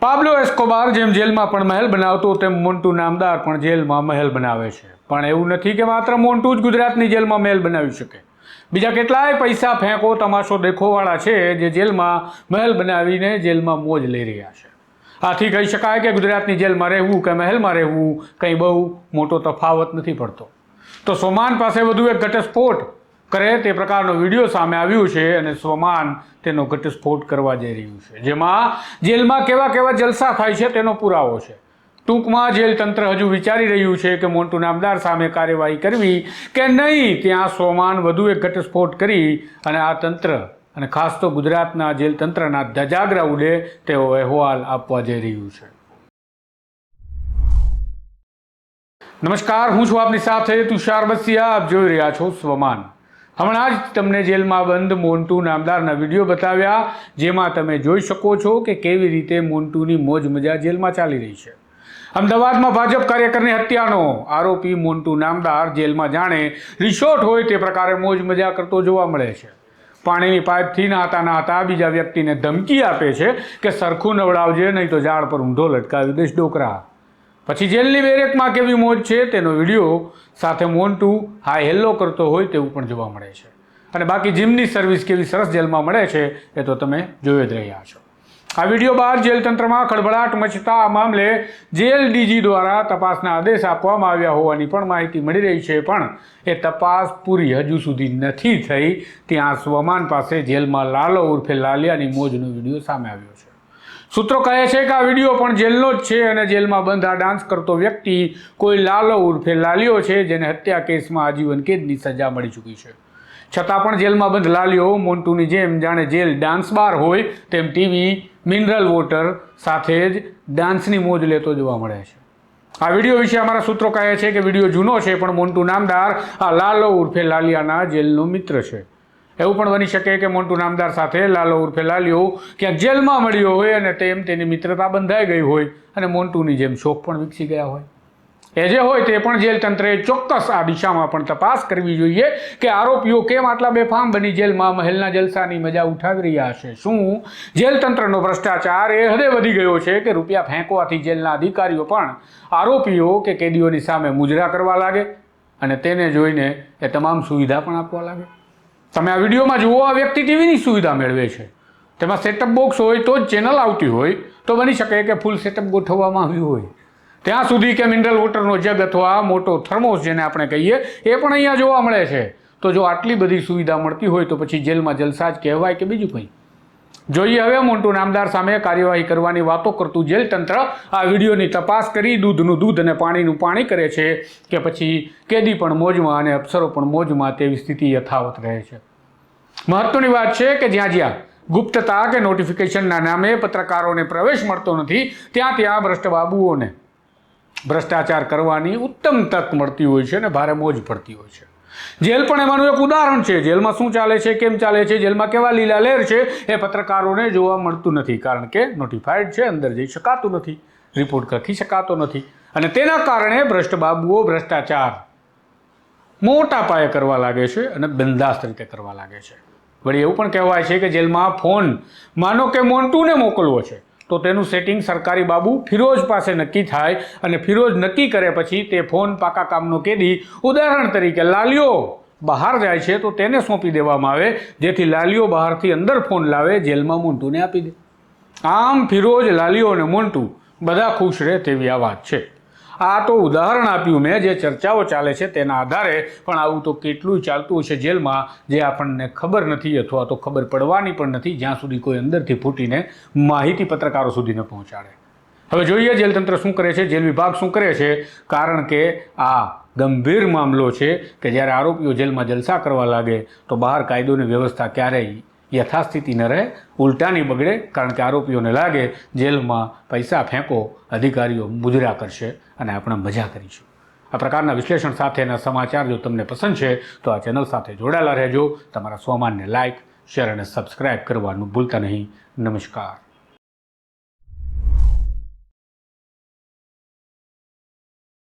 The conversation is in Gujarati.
પાબ્લો એસ્કોબાર જેમ જેલમાં પણ મહેલ બનાવતો, તેમ મોન્ટુ નામદાર પણ જેલમાં મહેલ બનાવે છે. પણ એવું નથી કે માત્ર મોન્ટુ જ ગુજરાતની જેલમાં મહેલ બનાવી શકે. બીજા કેટલાય પૈસા ફેંકો, તમાશો દેખોવાળા છે જે જેલમાં મહેલ બનાવીને જેલમાં મોજ લઈ રહ્યા છે. આથી કહી શકાય કે ગુજરાતની જેલમાં રહેવું કે મહેલમાં રહેવું કંઈ બહુ મોટો તફાવત નથી પડતો. તો સોમાન પાસે વધુ એક ઘટસ્ફોટ કરે તે પ્રકારનો વીડિયો સામે આવ્યું છે અને સોમાન તેનો ઘટસ્ફોટ કરવા જઈ રહ્યું છે. જેમાં જેલમાં કેવા કેવા જલસા થાય છે તેનો પુરાવો છે. ટૂંકમાં જેલ તંત્ર હજુ વિચારી રહ્યું છે કે મોન્ટુ નામદાર સામે કાર્યવાહી કરવી કે નહીં ત્યાં સોમાન વધુ એક ઘટસ્ફોટ કરી અને આ તંત્ર, અને ખાસ તો ગુજરાતના જેલ તંત્રના ધજાગરા ઉડે તેવો અહેવાલ આપવા જઈ રહ્યું છે. નમસ્કાર, હું છું આપની સાથે તુષાર બસિયા. આપ જોઈ રહ્યા છો સ્વમાન. હમણાં જ તમને જેલમાં બંધ મોન્ટુ નામદારના વીડિયો બતાવ્યા, જેમાં તમે જોઈ શકો છો કે કેવી રીતે મોન્ટુની મોજ મજા જેલમાં ચાલી રહી છે. અમદાવાદમાં ભાજપ કાર્યકરની હત્યાનો આરોપી મોન્ટુ નામદાર જેલમાં જાણે રિસોર્ટ હોય તે પ્રકારે મોજ મજા કરતો જોવા મળે છે. પાણીની પાઇપથી નાતા નાતા બીજા વ્યક્તિને ધમકી આપે છે કે સરખું નવડાવજે, નહીં તો ઝાડ પર ઊંધો લટકાવી દઈશ ડોકરા. પછી જેલની બેરેકમાં કેવી મોજ છે તેનો વીડિયો સાથે મોન્ટુ હાય હેલ્લો કરતો હોય તેવું પણ જોવા મળે છે. અને બાકી જીમની સર્વિસ કેવી સરસ જેલમાં મળે છે એ તો તમે જોઈ જ રહ્યા છો. આ વીડિયો બાદ જેલ તંત્રમાં ખળભળાટ મચતા આ મામલે જેલ ડીજી દ્વારા તપાસના આદેશ આપવામાં આવ્યા હોવાની પણ માહિતી મળી રહી છે, પણ એ તપાસ પૂરી હજુ સુધી નથી થઈ. ત્યાં સ્વમાન પાસે જેલમાં લાલો ઉર્ફે લાલિયાની મોજનો વીડિયો સામે આવ્યો છે. સૂત્રો કહે છે કે આ વીડિયો પણ જેલનો જ છે અને જેલમાં બંધ આ ડાન્સ કરતો વ્યક્તિ કોઈ લાલો ઉર્ફે લાલિયો છે જેને હત્યા કેસમાં આજીવન કેદની સજા મળી ચૂકી છે. છતાં પણ જેલમાં બંધ લાલિયો મોન્ટુની જેમ જાણે જેલ ડાન્સ બાર હોય તેમ ટીવી, મિનરલ વોટર સાથે જ ડાન્સની મોજ લેતો જોવા મળે છે. આ વીડિયો વિશે અમારા સૂત્રો કહે છે કે વીડિયો જૂનો છે પણ મોન્ટુ નામદાર આ લાલો ઉર્ફે લાલિયાના જેલનો મિત્ર છે. એવું પણ બની શકે કે મોન્ટુ નામદાર સાથે લાલો ઉર્ફે લાલિયો ક્યાંક જેલમાં મળ્યો હોય અને તેમ તેની મિત્રતા બંધાઈ ગઈ હોય અને મોન્ટુની જેમ શોખ પણ વિકસી ગયા હોય. એ જે હોય તે પણ જેલ તંત્રએ ચોક્કસ આ દિશામાં પણ તપાસ કરવી જોઈએ કે આરોપીઓ કેમ આટલા બેફામ બની જેલમાં મહેલના જલસાની મજા ઉઠાવી રહ્યા છે. શું જેલ તંત્રનો ભ્રષ્ટાચાર એ હદે વધી ગયો છે કે રૂપિયા ફેંકવાથી જેલના અધિકારીઓ પણ આરોપીઓ કે કેદીઓની સામે મુજરા કરવા લાગે અને તેને જોઈને એ તમામ સુવિધા પણ આપવા લાગે? તમે આ વિડીયોમાં જુઓ, આ વ્યક્તિ ટીવીની સુવિધા મેળવે છે. તેમાં સેટઅપ બોક્સ હોય તો જ ચેનલ આવતી હોય, તો બની શકે કે ફૂલ સેટઅપ ગોઠવવામાં આવ્યું હોય. ત્યાં સુધી કે મિનરલ વોટરનો જગ અથવા મોટો થર્મોસ જેને આપણે કહીએ, એ પણ અહીંયા જોવા મળે છે. તો જો આટલી બધી સુવિધા મળતી હોય તો પછી જેલમાં જલસા જ કહેવાય કે બીજું કંઈ? જોઈએ હવે મોન્ટુ નામદાર સામે કાર્યવાહી કરવાની વાતો કરતું જેલ તંત્ર આ વિડીયોની તપાસ કરી દૂધનું દૂધ અને પાણીનું પાણી કરે છે કે પછી કેદી પણ મોજમાં અને અફસરો પણ મોજમાં તેવી સ્થિતિ યથાવત રહે છે. મહત્વની વાત છે કે જ્યાં જ્યાં ગુપ્તતા કે નોટિફિકેશનના નામે પત્રકારોને પ્રવેશ મળતો નથી, ત્યાં ત્યાં ભ્રષ્ટ બાબુઓને ભ્રષ્ટાચાર કરવાની ઉત્તમ તક મળતી હોય છે અને ભારે મોજ પડતી હોય છે. જેલ પણ એમાંનું એક ઉદાહરણ છે. જેલમાં શું ચાલે છે, કેમ ચાલે છે, જેલમાં કેવા લીલા લહેર છે, એ પત્રકારોને જોવા મળતું નથી. કારણ કે નોટિફાઈડ છે, અંદર જઈ શકાતું નથી. રિપોર્ટ લખી શકાતો નથી. અને તેના કારણે ભ્રષ્ટ બાબુઓ ભ્રષ્ટાચાર મોટા પાયે કરવા લાગે છે અને બંધાસ્ત રીતે કરવા લાગે છે. વળી એવું પણ કહેવાય છે કે જેલમાં ફોન માનો કે મોન્ટુને મોકલવો છે. તો તેનું સેટિંગ સરકારી બાબુ ફિરોજ પાસે નક્કી થાય અને ફિરોજ નક્કી કરે પછી તે ફોન પાકા કામનો કેદી ઉદાહરણ તરીકે લાલિયો બહાર જાય છે તો તેને સોંપી દેવામાં આવે, જેથી લાલિયો બહારથી અંદર ફોન લાવે, જેલમાં મોન્ટુને આપી દે. આમ ફિરોજ લાલિયો અને મોન્ટુ બધા ખુશ રહે તેવી આ વાત છે. આ તો ઉદાહરણ આપ્યું મેં, જે ચર્ચાઓ ચાલે છે તેના આધારે, પણ આવું તો કેટલું ચાલતું હશે જેલમાં, જે આપણને ખબર નથી અથવા તો ખબર પડવાની પણ નથી, જ્યાં સુધી કોઈ અંદરથી ફૂટીને માહિતી પત્રકારો સુધી ન પહોંચાડે. હવે જોઈએ જેલ તંત્ર શું કરે છે, જેલ વિભાગ શું કરે છે, કારણ કે આ ગંભીર મામલો છે કે જ્યારે આરોપીઓ જેલમાં જલસા કરવા લાગે, તો બહાર કાયદોની વ્યવસ્થા ક્યારેય યથાસ્થિતિ ન રહે ઉલટાની બગડે, કારણ કે આરોપીઓને લાગે જેલમાં પૈસા ફેંકો, અધિકારીઓ મુજરા કરશે અને આપણે મજા કરીશું. આ પ્રકારના વિશ્લેષણ સાથેના સમાચાર જો તમને પસંદ છે, તો આ ચેનલ સાથે જોડાયેલા રહેજો. તમારા સ્વમાનને લાઇક શેર અને સબસ્ક્રાઇબ કરવાનું ભૂલતા નહીં. નમસ્કાર.